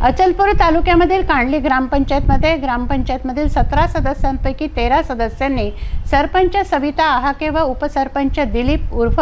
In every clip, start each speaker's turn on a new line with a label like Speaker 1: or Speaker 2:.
Speaker 1: अचलपूर तालुक्यामधील कांडली ग्रामपंचायतमध्ये ग्रामपंचायतमधील सतरा सदस्यांपैकी तेरा सदस्यांनी सरपंच सविता आहाके व उपसरपंच दिलीप उर्फ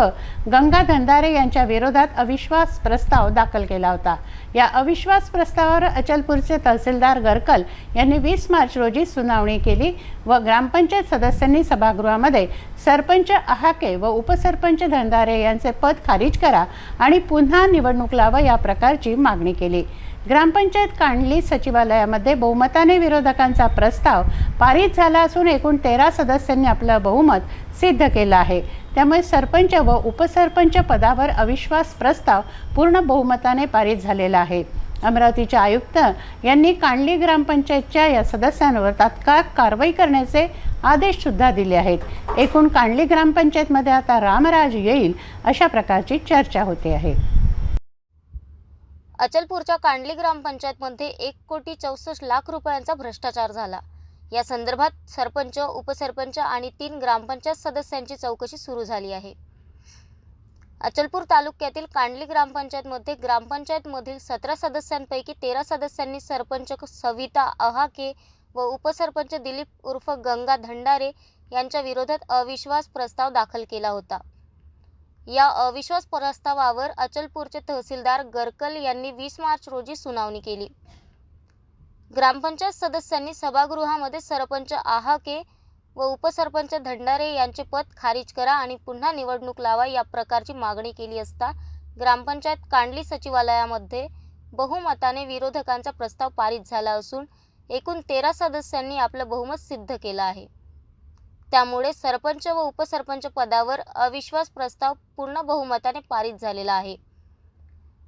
Speaker 1: गंगा धंदारे यांच्या विरोधात अविश्वास प्रस्ताव दाखल केला होता. या अविश्वास प्रस्तावावर अचलपूरचे तहसीलदार गरकल यांनी वीस मार्च रोजी सुनावणी केली व ग्रामपंचायत सदस्यांनी सभागृहामध्ये सरपंच आहाके व उपसरपंच धंदारे यांचे पद खारिज करा आणि पुन्हा निवडणूक लावा या प्रकारची मागणी केली. ग्रामपंचायत कांडली सचिवालयामध्ये बहुमताने विरोधकांचा प्रस्ताव पारित झाला असून एकूण तेरा सदस्यांनी आपलं बहुमत सिद्ध केलं आहे. त्यामुळे सरपंच व उपसरपंच पदावर अविश्वास प्रस्ताव पूर्ण बहुमताने पारित झालेला आहे. अमरावतीचे आयुक्त यांनी कांडली ग्रामपंचायतच्या या सदस्यांवर तात्काळ कारवाई करण्याचे आदेश सुद्धा दिले आहेत. एकूण कांडली ग्रामपंचायतमध्ये आता रामराज येईल अशा प्रकारची चर्चा होते आहे.
Speaker 2: अचलपूरच्या कांडली ग्रामपंचायतमध्ये एक कोटी चौसष्ट लाख रुपयांचा भ्रष्टाचार झाला. या संदर्भात सरपंच उपसरपंच आणि तीन ग्रामपंचायत सदस्यांची चौकशी सुरू झाली आहे. अचलपूर तालुक्यातील कांडली ग्रामपंचायतमध्ये ग्रामपंचायतमधील सतरा सदस्यांपैकी तेरा सदस्यांनी सरपंच सविता अहाके व उपसरपंच दिलीप उर्फ गंगा धंडारे यांच्या विरोधात अविश्वास प्रस्ताव दाखल केला होता. या अविश्वास प्रस्तावावर अचलपूरचे तहसीलदार गरकल यांनी वीस मार्च रोजी सुनावणी केली. ग्रामपंचायत सदस्यांनी सभागृहामध्ये सरपंच आहाके व उपसरपंच धंडारे यांचे पद खारिज करा आणि पुन्हा निवडणूक लावा या प्रकारची मागणी केली असता ग्रामपंचायत कांडली सचिवालयामध्ये बहुमताने विरोधकांचा प्रस्ताव पारित झाला असून एकूण तेरा सदस्यांनी आपलं बहुमत सिद्ध केलं आहे. त्यामुळे सरपंच व उपसरपंच पदावर अविश्वास प्रस्ताव पूर्ण बहुमताने पारित झालेला आहे.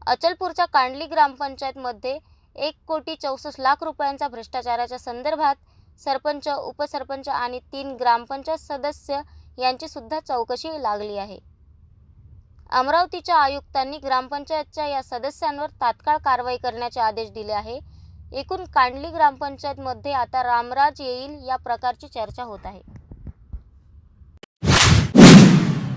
Speaker 2: अचलपूरच्या कांडली ग्रामपंचायतमध्ये एक कोटी चौसष्ट लाख रुपयांचा भ्रष्टाचाराच्या संदर्भात सरपंच उपसरपंच आणि तीन ग्रामपंचायत सदस्य यांची सुद्धा चौकशी लागली आहे. अमरावतीच्या आयुक्तांनी ग्रामपंचायतच्या या सदस्यांवर तात्काळ कारवाई करण्याचे आदेश दिले आहे. एकूण कांडली ग्रामपंचायतमध्ये आता रामराज येईल या प्रकारची चर्चा होत आहे.